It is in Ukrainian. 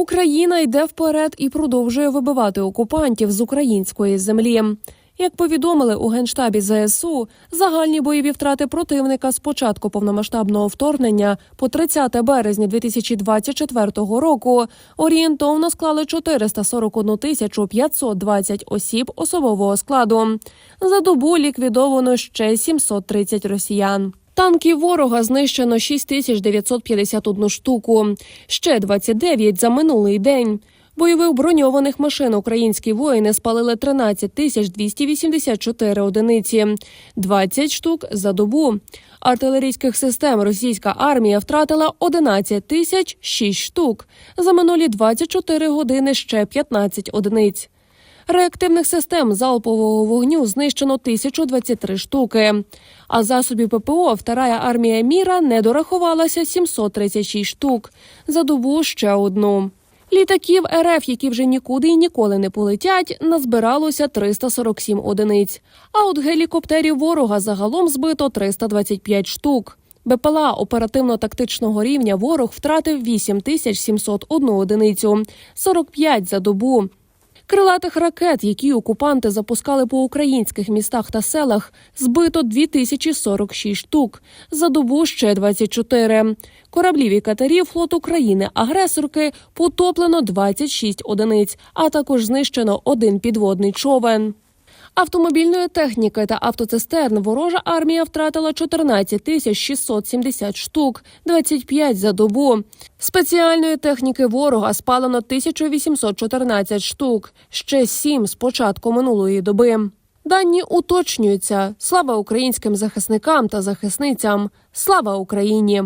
Україна йде вперед і продовжує вибивати окупантів з української землі. Як повідомили у генштабі ЗСУ, загальні бойові втрати противника з початку повномасштабного вторгнення по 30 березня 2024 року орієнтовно склали 441 тисячу 520 осіб особового складу. За добу ліквідовано ще 730 росіян. Танків ворога знищено 6951 штуку, ще 29 за минулий день. Бойових броньованих машин українські воїни спалили 13 тисяч 284 одиниці, 20 штук за добу. Артилерійських систем російська армія втратила 11 тисяч 6 штук. За минулі 24 години ще 15 одиниць. Реактивних систем залпового вогню знищено 1023 штуки. А засобів ППО вторая армія міра не дорахувалася 736 штук. За добу ще одну. Літаків РФ, які вже нікуди і ніколи не полетять, назбиралося 347 одиниць. А от гелікоптерів ворога загалом збито 325 штук. БПЛА оперативно-тактичного рівня ворог втратив 8701 одиницю, 45 за добу. Крилатих ракет, які окупанти запускали по українських містах та селах, збито 2046 штук. За добу ще 24. Кораблів і катерів флоту країни-агресорки потоплено 26 одиниць, а також знищено один підводний човен. Автомобільної техніки та автоцистерн ворожа армія втратила 14 тисяч 670 штук, 25 за добу. Спеціальної техніки ворога спалено 1814 штук, ще 7 з початку минулої доби. Дані уточнюються. Слава українським захисникам та захисницям. Слава Україні!